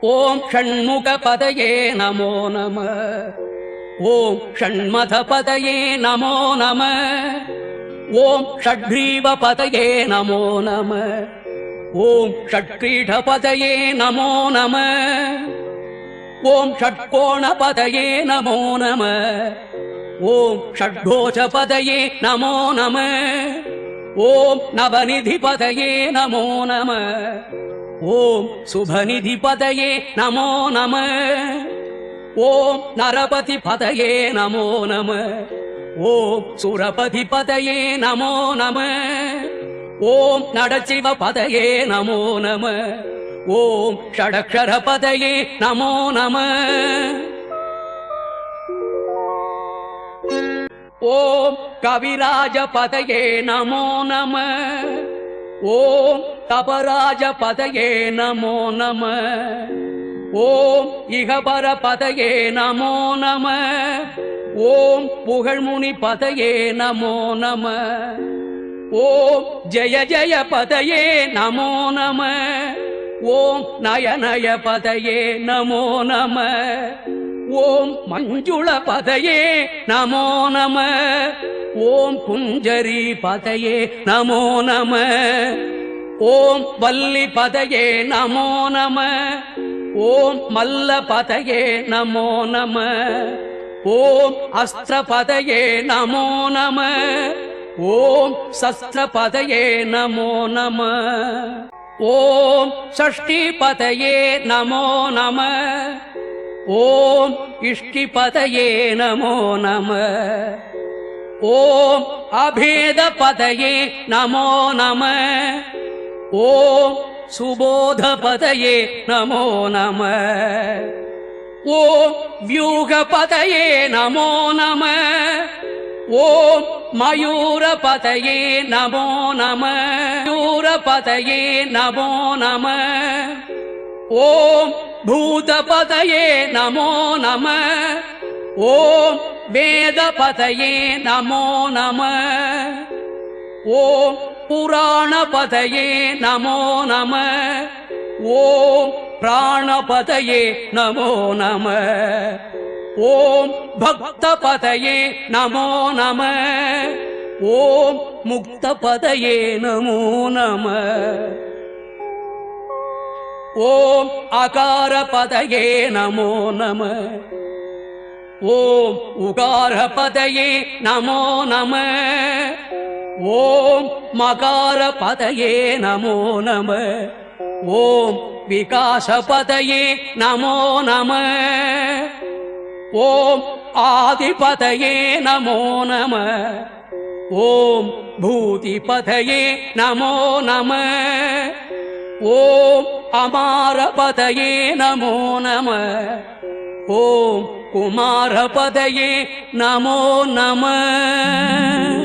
ஓம் ஷண்முக பதையே நமோ நம. ஓம் ஷண்மத பதையே நமோ நம. ஓம் ஷட்ரீவ பதையே நமோ நம. ஓம் ஷட்கிரீட பதையே நமோ நம. ஓம் ஷட்கோண பதையே நமோ நம. ஓம் ஷட்கோஷ பதையே நமோ நம. ஓம் நவநிதி பதையே நமோ நம. ஓம் சுபநிதி பதையே நமோ நம. ஓம் நரபதி பதையே நமோ நம. ஓம் சுரபதி பதையே நமோ நம. ஓம் நடச்சிவ பதையே நமோ நம. ஓம் ஷடக்ஷர பதையே நமோ நம. ஓம் கவிராஜ பதையே நமோ நம. ஓம் தபராஜ பதையே நமோ நம. ஓம் இகபர பதையே நமோ நம. ஓம் புகழ்முனி பதையே நமோ நம. ஓம் ஜெய ஜெய பதையே நமோ நம. ஓம் நயநய பதையே நமோ நம. ஓம் மஞ்சுள பதையே நமோ நம. ஓம் குஞ்சரி பதையே நமோ நம. ஓம் வல்லி பதையே நமோ நம. ஓம் மல்ல பதையே நமோ நம. ஓம் அஸ்திர பதையே நமோ நம. ஓம் சஸ்திர பதையே நமோ நம. ஓம் ஷஷ்டி பதையே நமோ நம. ஓம் இஷ்டி பதையே நமோ நம. ஓம் அபேத பதையே நமோ நம. ஓம் சுபோதபதையே நமோ நம. ஓம் வியூகபதையே நமோ நம. ஓம் மயூரபதையே நமோ நம. மயூரபதையே நமோ நம. ஓம் பூதபதையே நமோ நம. ஓம் வேதபதையே நமோ நம. ஓம் புராணபதையே நமோ நம. ஓம் பிராணபதையே நமோ நம. ஓம் பக்தபதையே நமோ நம. ஓம் முக்தபதையே நமோ நம. ஓம் அகாரபதையே நமோ நம. ஓம் உகாரபதையே நமோ நம. ॐ मकारपतये नमो नमः ॐ विकासपतये नमो नमः ॐ आदिपतये नमो नमः ॐ भूतिपतये नमो नमः ॐ अमारपतये नमो नमः ॐ कुमारपदये नमो नमः